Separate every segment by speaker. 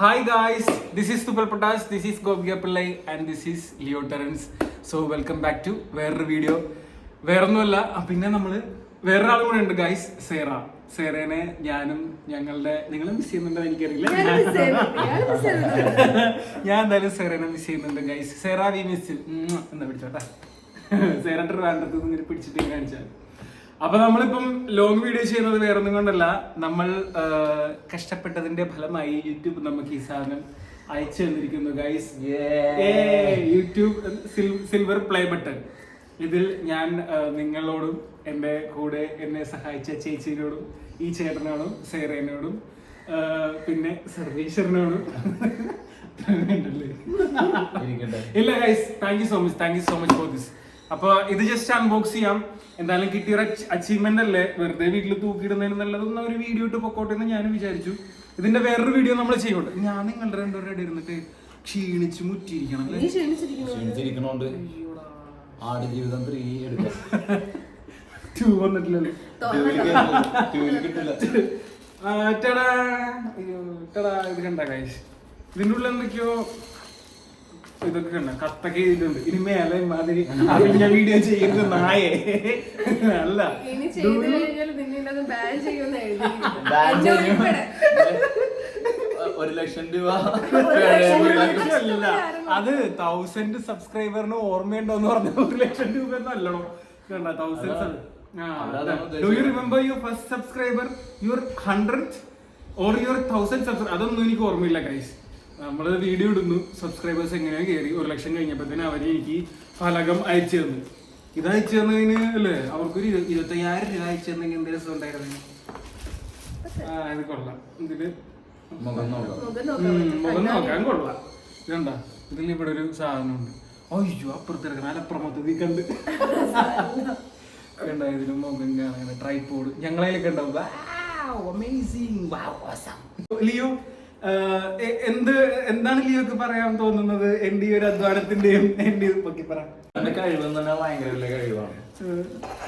Speaker 1: Hi guys this is Thuppal Pattas this is Gopika Pillai and this is Leo Terence so welcome back to വേറൊരു video വേറൊന്നുമല്ല പിന്നെ നമ്മൾ വേറൊരാളും കൂടെ ഉണ്ട് guys Sera. സേറേനെ ഞാനും ഞങ്ങളുടെ നിങ്ങൾ മിസ് ചെയ്യുന്നുണ്ടോ എനിക്കറിയില്ല. ഞാൻ എന്തായാലും സേറേനെ മിസ് ചെയ്യുന്നുണ്ട് ഗൈസ് സേറ വി മിസ് എന്താ പിടിച്ചോട്ടെ. സേറന്റെ വേണ്ടത് ഇങ്ങനെ പിടിച്ചിട്ട് കാണിച്ചാൽ. അപ്പൊ നമ്മളിപ്പം ലോങ് വീഡിയോ ചെയ്യുന്നത് വേറെ ഒന്നും കൊണ്ടല്ല. നമ്മൾ കഷ്ടപ്പെട്ടതിന്റെ ഫലമായി യൂട്യൂബ് നമുക്ക് ഈ സാധനം അയച്ചു തന്നിരിക്കുന്നു guys YouTube silver play button ഇതിൽ ഞാൻ നിങ്ങളോടും എന്റെ കൂടെ എന്നെ സഹായിച്ച ചേച്ചിയോടും ഈ ചേട്ടനോടും സേറേനോടും പിന്നെ സർവീശ്വരനോടും? ഇല്ല guys thank you so much thank you so much for this അപ്പൊ ഇത് ജസ്റ്റ് അൺബോക്സ് ചെയ്യാം. എന്തായാലും കിട്ടിയ ഒരു അച്ചീവ്മെന്റ് അല്ലേ? വെറുതെ വീട്ടിൽ തൂക്കിയിടുന്നതിന് നല്ലതൊന്നും ഒരു വീഡിയോ ഇട്ട് പൊക്കോട്ടെ എന്ന് ഞാനും വിചാരിച്ചു. ഇതിന്റെ വേറൊരു വീഡിയോ നമ്മൾ ചെയ്യുന്നുണ്ട്. ഞാൻ നിങ്ങളുടെ രണ്ടുപേരുടെ ഇടയിൽ ഇരുന്നിട്ട് ക്ഷീണിച്ച് മുറ്റിയിരിക്കണം?
Speaker 2: ക്ഷീണിച്ചിരിക്കണോണ്ട് ആട് ജീവിതം ത്രീ എടുക്കാം
Speaker 1: വന്നിട്ടില്ലല്ലോ. ഇത് കണ്ട ഇതിന്റെ ഉള്ളിൽ എന്തൊക്കെയോ ഇതൊക്കെ ഉണ്ട്. കത്തൊക്കെ ചെയ്തിട്ടുണ്ട് ഇനി മേലെ മാതിരി അതിൽ ഞാൻ വീഡിയോ ചെയ്യുന്ന നായേ. അല്ല.
Speaker 3: ഇനി ചെയ്തു കഴിഞ്ഞാൽ ബാൻ ചെയ്യുമെന്ന് എന്നെ
Speaker 2: ചെയ്യും.
Speaker 3: ഉൾപ്പെടെ.
Speaker 2: ഒരു ലക്ഷം രൂപ.
Speaker 1: അല്ല. അത് തൗസൻഡ് സബ്സ്ക്രൈബറിന് ഓർമ്മയുണ്ടോന്ന് പറഞ്ഞ ഒരു ലക്ഷം രൂപ നല്ലണോ കണ്ട? തൗസൻഡ്
Speaker 2: അതാണ്
Speaker 1: do you remember your first subscriber your hundred or your thousand subscriber അതൊന്നും എനിക്ക് ഓർമ്മയില്ല ഗൈസ് നമ്മൾ വീഡിയോ ഇടുന്നു. സബ്സ്ക്രൈബേഴ്സ് എങ്ങനെയാ കയറി ഒരു ലക്ഷം കഴിഞ്ഞപ്പോഴത്തേന് അവർ എനിക്ക് ഫലകം അയച്ചു തന്നു. ഇത് അയച്ചു തന്നതിന് അല്ലേ? അവർക്കൊരു ഇരു- ഇരുപത്തയ്യായിരം രൂപ അയച്ചു തന്നെങ്കിൽ എന്ത് രസം ഉണ്ടായിരുന്നു? ആ ഇത് കൊള്ളാം. ഇതിൽ
Speaker 2: മുഖം നോക്കാം.
Speaker 3: മുഖം നോക്കാൻ
Speaker 1: മുഖം നോക്കാൻ കൊള്ളാം. ഇതുണ്ടാ ഇതിൽ ഇവിടെ ഒരു സാധനമുണ്ട്. അയ്യോ അപ്പുറത്ത് അപ്പുറത്തിറങ്ങണ അലപ്പുറമത്ത് കണ്ട്. ഇതിലും മുഖം കാണാൻ ട്രൈപോഡ്. ഞങ്ങളതിലൊക്കെ ഉണ്ടാവും. ലിയോ എന്ത് എന്താണ് ലിയോക്ക് പറയാൻ തോന്നുന്നത്? എന്റെ ഈ ഒരു അധ്വാനത്തിന്റെയും എന്റെ പൊക്കി പറയാം
Speaker 2: അവന്റെ കഴിവെന്ന് പറഞ്ഞാൽ ഭയങ്കര വലിയ കഴിവാണ്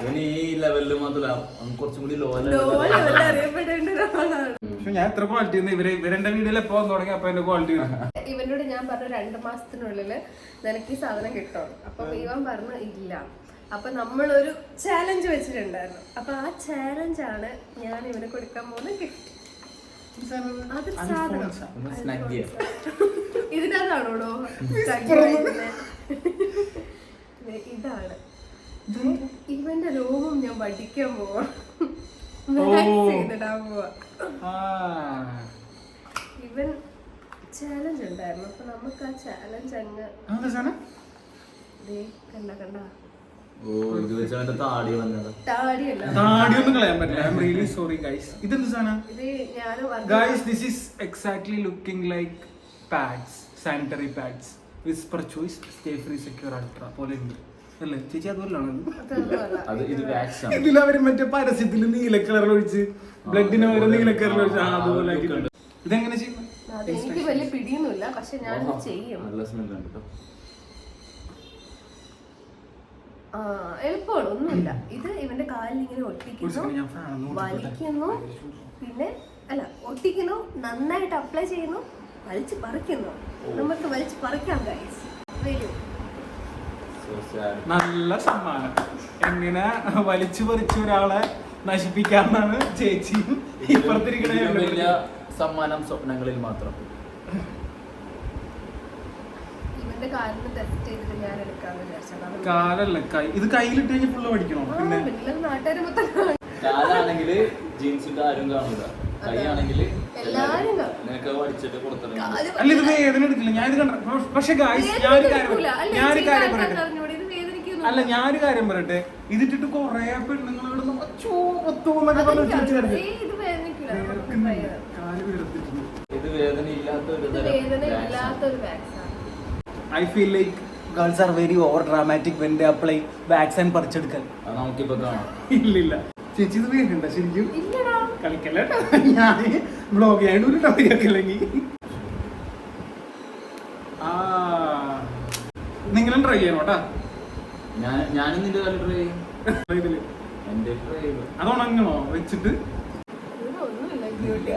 Speaker 2: ഇവൻ ഈ ലെവലിൽ മാത്രമല്ല അവൻ കുറച്ചും കൂടി ലോ
Speaker 1: പക്ഷെ ഞാൻ എത്ര ക്വാളിറ്റി ഇവർ ഇവരെന്റെ വീഡിയോയിൽ എപ്പോ തുടങ്ങി അപ്പൊ എന്റെ ക്വാളിറ്റി
Speaker 3: ഇവനോട് ഞാൻ പറഞ്ഞു രണ്ട് മാസത്തിനുള്ളിൽ നിനക്ക് ഈ സാധനം കിട്ടും. അപ്പൊ ഇവൻ പറഞ്ഞു ഇല്ല. അപ്പൊ നമ്മളൊരു ചാലഞ്ച് വെച്ചിട്ടുണ്ടായിരുന്നു. അപ്പൊ ആ ചാലഞ്ചാണ് ആണ് ഞാൻ ഇവന് കൊടുക്കാൻ പോകുന്ന ഗിഫ്റ്റ് ഇതിനകത്താണോടോ? ഇതാണ്. ഇവന്റെ രോമം ഞാൻ പഠിക്കാൻ പോവാ. ചെയ്തിടാൻ പോവാ. ഇവൻ ചാലഞ്ച് ഉണ്ടായിരുന്നു. അപ്പൊ നമുക്ക് ആ ചാലഞ്ച് അങ്ങ് കണ്ട കണ്ട.
Speaker 1: താടിയൊന്നും കളയാൻ പറ്റില്ല. I am really sorry guys ഇതെന്ത് സാധനം? Guys this is exactly looking like pads sanitary pads Whisper Choice Stay Free Secure Ultra പോലെ ഉണ്ട്. അല്ലേ? ചേച്ചി അതുപോലെയാണോ
Speaker 2: അത് ഇത് വാക്സ് ആണ്.
Speaker 1: ഇതിൽ അവർ മറ്റേ പരസ്യത്തിൽ നീല കളർ ഒഴിച്ച് ബ്ലഡിന് പകരം നീല കളർ ഒഴിച്ച് അതുപോലെ. ഇതെങ്ങനെ ചെയ്യുന്നത്
Speaker 3: അത് എനിക്ക് വലിയ പിടിയൊന്നുമില്ല പക്ഷെ ഞാൻ ചെയ്യും.
Speaker 2: നല്ല കേട്ടോ
Speaker 3: എളുപ്പമാണ് ഒന്നുമില്ല ഇത് ഇവന്റെ കാലിൽ ഇങ്ങനെ ഒട്ടിക്കുന്നു. വലിക്കുന്നു പിന്നെ അല്ല ഒട്ടിക്കുന്നു നന്നായിട്ട് അപ്ലൈ ചെയ്യുന്നു വലിച്ചു പറിക്കുന്നു. നമുക്ക് വലിച്ചു പറിക്കാം ഗൈസ് വരൂ
Speaker 1: നല്ല സമ്മാനം. എങ്ങനെ വലിച്ചു പറിച്ച ഒരാളെ നശിപ്പിക്കാന്നാണ്
Speaker 2: ചേച്ചി
Speaker 1: ഇപ്പുറത്തിരിക്കണ
Speaker 2: സമ്മാനം സ്വപ്നങ്ങളിൽ മാത്രം.
Speaker 3: ഇവന്റെ കാലിന് ടെസ്റ്റ് ചെയ്തിട്ട് ഞാൻ എടുക്കാന്ന് വിചാരിച്ചതാണ്
Speaker 1: കാലല്ല കൈ ഇത് കയ്യിലിട്ട് കഴിഞ്ഞ് ഫുള്ള് പഠിക്കണോ പിന്നെ
Speaker 3: പിന്നെ നാട്ടുകാർ മൊത്തം കാണും.
Speaker 2: കാലാണെങ്കിൽ ജീൻസിന്റെ ആരും കാണില്ല കൈയാണെങ്കിൽ
Speaker 3: എല്ലാരും കാണും.
Speaker 2: നിനക്ക് പഠിച്ചിട്ട് കൊടുത്തിട്ടുണ്ട്
Speaker 3: കാൽ
Speaker 1: അല്ല ഇത് വേദന എടുക്കില്ല ഞാൻ ഇത് കണ്ട പക്ഷെ ഗായ്സ് ഞാനൊരു കാര്യം
Speaker 3: വേദനിക്കൂല. അല്ല,
Speaker 1: ഞാനൊരു
Speaker 3: ചെയ്ത
Speaker 1: കാര്യം
Speaker 3: ആൾക്കാർക്ക്
Speaker 1: പറയട്ടെ
Speaker 3: അറിഞ്ഞൂടെ, ഇത് വേദനിക്കുന്നു.
Speaker 1: അല്ല ഞാനൊരു കാര്യം പറയട്ടെ ഇതിട്ടിട്ട് കൊറേ പെണ്ണുങ്ങളോട് അച്ചോ ഒത്തോ എന്നൊക്കെ പറഞ്ഞ്
Speaker 3: അതെനിക്ക്
Speaker 1: വിളിച്ച്
Speaker 3: അറിയാം.
Speaker 1: കരഞ്ഞു.
Speaker 3: ഏയ്, ഇത് വേദനിക്കൂല. നമുക്ക്.
Speaker 1: കാൽ വീർത്തിട്ടുണ്ട്.
Speaker 2: ഇത് വേദന ഇല്ലാത്ത ഒരു
Speaker 3: ഇത്
Speaker 2: തരം
Speaker 3: വേദന വാക്സാണ്
Speaker 1: feel feel girls are very over dramatic when they apply apply vaccine പറിച്ചെടുക്കൽ.
Speaker 2: അത് നമുക്കിപ്പോ കാണാം.
Speaker 1: ഇല്ല ഇല്ല ചേച്ചി ഇത് വേണ്ട ശരിക്കും
Speaker 3: ഇല്ലടാ.
Speaker 1: കളിക്കല്ലേ ഞാൻ ബ്ലോഗ് ചെയ്യാൻ ഒരു ആ നിങ്ങളും ട്രൈ ചെയ്യണം കേട്ടാ
Speaker 2: ഞാൻ ഞാനും നിന്റെ കാലം ട്രൈ ചെയ്യും.
Speaker 1: ഇതിൽ
Speaker 2: എന്റെ ട്രൈ ചെയ്യും.
Speaker 1: അത് ഉണങ്ങണോ? വെച്ചിട്ട്?
Speaker 3: ഇതിനൊന്നുമില്ല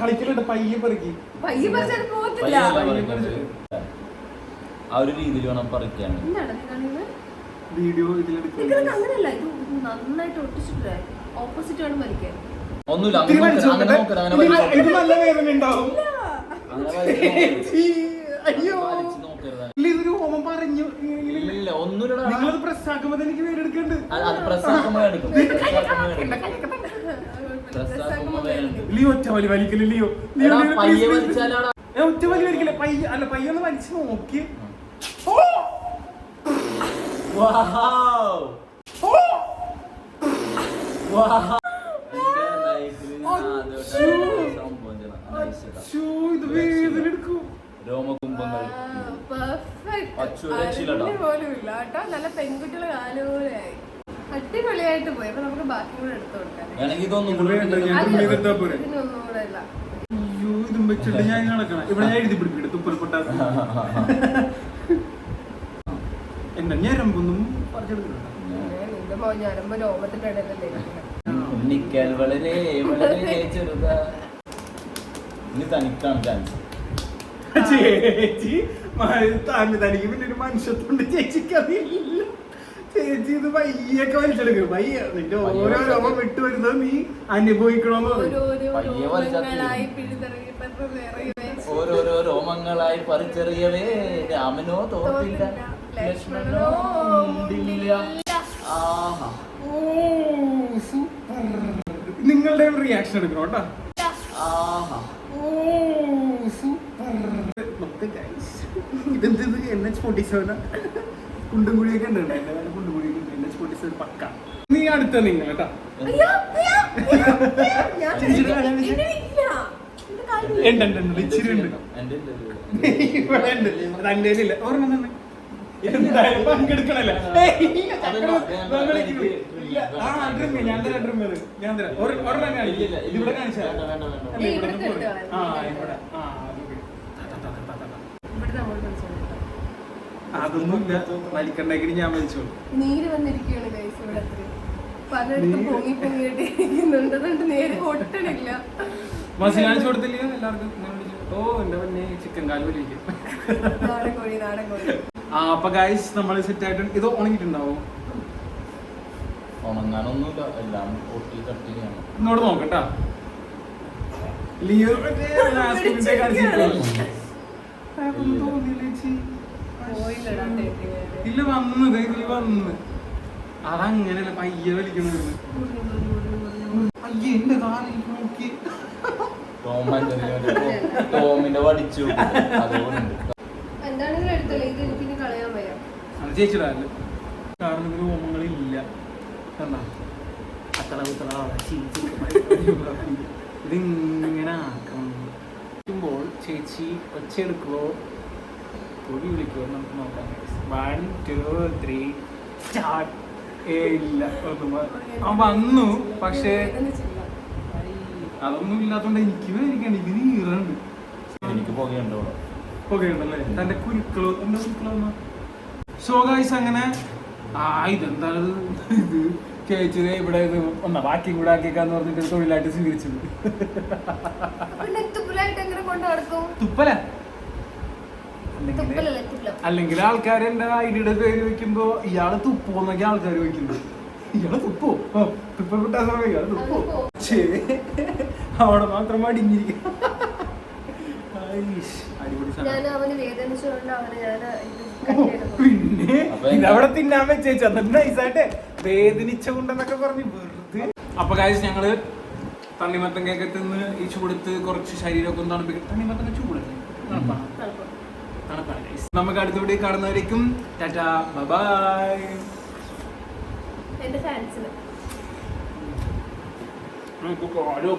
Speaker 1: കളിക്കലുണ്ട് പയ്യെ പെറുക്കി.
Speaker 3: പയ്യെ പറിച്ചാൽ പോകത്തില്ല.
Speaker 2: പയ്യല്ല പറിക്കുന്നത്. ആ ഒരു രീതിയിൽ വേണം
Speaker 3: പറിക്കാണ്
Speaker 1: വീഡിയോ
Speaker 3: അങ്ങനെയല്ല ഇത് നന്നായിട്ട് ഒട്ടിച്ചിട്ടില്ല? ഓപ്പോസിറ്റ് ആണ് വലിക്കാൻ
Speaker 2: ഒന്നുമില്ല.
Speaker 1: ഇതൊരു ഹോമം പറഞ്ഞു പ്രസ് ആക്കുമ്പോ എനിക്ക് വേരെടുക്കണ്ട്
Speaker 2: അത് അത് എടുക്കും. Press ആക്കുമ്പോ എടുക്കും. Press ആക്കുമ്പോ എടുക്കും.
Speaker 1: ലിയോ ഒറ്റ വലി വലിക്കൽ ലിയോ. ലിയോ. ഒറ്റ വലി വലിക്കില്ല പയ്യ അല്ല പയ്യ ഒന്ന് വലിച്ചു നോക്കി.
Speaker 2: രോമകുംഭങ്ങൾ.
Speaker 3: പെർഫെക്റ്റ്. പോലും ഇല്ല കേട്ടോ. നല്ല പെൺകുട്ടികളെ കാലുപോലെയായി അടിപൊളിയായിട്ട് പോയി. അപ്പൊ നമുക്ക് ബാക്കി കൂടെ എടുത്തു കൊടുക്കാം
Speaker 2: വേണമെങ്കിൽ ഇതൊന്നും കൂടി.
Speaker 3: കൂടെ ഇല്ല.
Speaker 1: അയ്യോ ഇതും വെച്ചിട്ട് ഞാൻ നടക്കണം. ഇവിടെ ഞാൻ എഴുതി പിടിപ്പിട്ട് തുപ്പൽപ്പൊട്ടാ എന്താ ഞരമ്പൊന്നും പറിച്ചെടുക്കുന്നുണ്ടോ?
Speaker 3: ഞാൻ നിന്റെ മോൻ ഞാനുമ്പോ രോമത്തിന്റെ ഇടയിലല്ലേ ഇരിക്കുന്നെ.
Speaker 2: ഉണ്ണിക്കൽ വളരെ വളരെ ചെറുതാ. ഇനി തനിക്കാണ് ചാൻസ്
Speaker 1: ചേച്ചി മ- തനിക്ക് പിന്നെ ഒരു മനുഷ്യത്വണ്ട് ചേച്ചിക്ക് അതില്ല ചേച്ചി ഇത് പയ്യൊക്കെ വലിച്ചെടുക്കും. പയ്യ നിന്റെ ഓരോ രോമം വിട്ടു വരുന്നത് നീ
Speaker 3: ഓരോരോ
Speaker 2: പയ്യെ
Speaker 3: രോമങ്ങളായി.
Speaker 2: ഓരോരോ പറിച്ചെറിയവേ രാമനോ തോന്നില്ല ലക്ഷ്മണനോ ഉണ്ടില്ല ആഹാ.
Speaker 1: ഓ സൂപ്പർ. നിങ്ങളുടെ റിയാക്ഷൻ എടുക്കണം കേട്ടോ.
Speaker 2: ആഹാ.
Speaker 1: ഓ സൂപ്പർ. നമുക്ക് ഇതെന്ത് ഇത്? എൻ എച്ച് ഫോർട്ടി സെവനാ കുണ്ടും കുഴിയൊക്കെ ഉണ്ട് കുണ്ടും സെവൻ പക്ക. നീ അടുത്ത നിങ്ങൾ കേട്ടോ
Speaker 3: ഇല്ല.
Speaker 1: ഉണ്ട് ഉണ്ട് ഉണ്ട് ഇച്ചിരി ഉണ്ട്. ഇവിടെ ഉണ്ട്. എന്റെ കയ്യിലില്ല ഒരെണ്ണം തന്നെ എന്തായാലും പങ്കെടുക്കണല്ലോ? ഏയ്, ഇല്ല, ചക്കര പങ്കെടുക്കില്ല. ഇല്ല. ആ ഡ്രിം ഞാൻ തരാം ഡ്രിം ഞാൻ തരാം ഒരു- ഒരെണ്ണം കാണിക്കില്ല പോയി.
Speaker 3: എടുത്തോ.
Speaker 1: ആ ഇവിടെ. ആ അതൊന്നുമില്ല. മരിക്കണ്ടെങ്കിൽ ഞാൻ വലിച്ചോളൂ.
Speaker 3: നീര് വന്നിരിക്കുകയാണ് ഗൈസ് ഇവിടെ പലയിടത്തും പൊങ്ങി പൊങ്ങിയിട്ട് ഇരിക്കുന്നുണ്ട് അതുകൊണ്ട് നേരെ ഒട്ടണില്ല
Speaker 1: മസി കാണിച്ചു കൊടുത്തില്ല എല്ലാവർക്കും? ഓ എന്റെ പിന്നെ ചിക്കൻ കാൽ വലിക്കും
Speaker 3: നാടൻ കോഴി നാടൻ കോഴി.
Speaker 1: ആ അപ്പൊ ഗൈസ് നമ്മൾ സെറ്റ് ആയിട്ട് ഇത് ഉണങ്ങിയിട്ടുണ്ടാവും?
Speaker 2: ഉണങ്ങാനൊന്നുമില്ല. എല്ലാം ഒട്ടി കട്ടിയാണ്
Speaker 1: ഇങ്ങോട്ട് നോക്കട്ടാ. ലിയോ മറ്റേ തോന്നിയില്ലേ. ചേച്ചി. ഇല്ല വന്നത് ഇതിൽ വന്ന്. അതങ്ങനെയല്ല പയ്യെ. അയ്യേ എന്റെ നോക്കി.
Speaker 2: ടോമിന്റെ വടിച്ചു അതുകൊണ്ട്.
Speaker 3: എന്താണെങ്കിലും എടുത്തല്ലേ ഇത് എനിക്ക് ഇനി കളയാൻ വയ്യ.
Speaker 1: അത് ചേച്ചിടാല്ലേ കാരണം ഇതിന് ഓമങ്ങളില്ല. കണ്ടാ? അത്തള കുത്തള ഇതിങ്ങനെ ആക്കുമ്പോൾ ചേച്ചി ഒച്ചയെടുക്കുവോ പൊടി വിളിക്കുവോ? നമുക്ക് നോക്കാം. വൺ ടു ത്രീ സ്റ്റാർട്ട് ഏ ഇല്ല. ഒന്നും വ- വന്നു. പക്ഷേ. അതൊന്നും ഇല്ലാത്തോണ്ട് എനിക്ക് വേണ്ടി ഇതിന് ഈറുണ്ട്.
Speaker 2: എനിക്ക് പുകയുണ്ടോ
Speaker 1: പുകയുണ്ടല്ലേ? തന്റെ കുരുക്കളോ എന്റെ കുരുക്കളോ സോ ഗൈസ് അങ്ങനെ ആ ഇതെന്താണ് ഇത്? കേച്ചത് ചേച്ചിനെ ഇവിടെ ഇത് ഒന്നാ ബാക്കി കൂടെ ആക്കിയേക്കാന്ന് പറഞ്ഞിട്ട് ഒരു തൊഴിലായിട്ട് സ്വീകരിച്ചത്.
Speaker 3: പിന്നെ തുപ്പലായിട്ട് എങ്ങനെ കൊണ്ട് നടക്കും?
Speaker 1: തുപ്പല. അല്ലെങ്കിൽ ആൾക്കാർ എന്റെ ഐഡിയുടെ പേര് വെക്കുമ്പോ ഇയാൾ തുപ്പോന്നൊക്കെ ആൾക്കാർ വെക്കുന്നു ഇയാൾ തുപ്പോ ഓ, തുപ്പപ്പെട്ട സമയം ഇയാൾ തുപ്പോ ചേ. അവിടെ മാത്രം അടിഞ്ഞിരിക്കും പിന്നെ ഇതവിടെ തിന്നാൻ വെച്ചേച്ചു. എന്നിട്ട് നൈസായിട്ട് വേദനിച്ച കൊണ്ടെന്നൊക്കെ പറഞ്ഞ് വെറുതെ. അപ്പൊ കാര്യം ഞങ്ങൾ തണ്ണിമത്തൻ കേക്കത്ത് ഈ ചൂടത്ത് കുറച്ച് ശരീരമൊക്കെ ഒന്ന് തണുപ്പിക്കും തണ്ണിമത്തൻ ചൂടല്ലേ? തണുപ്പാണ്. നമുക്ക് അടുത്ത വീഡിയോ കാണുന്നവരേക്കും ടാറ്റാ ബൈ
Speaker 3: എന്റെ ഫാൻസിന്
Speaker 1: ഓരോ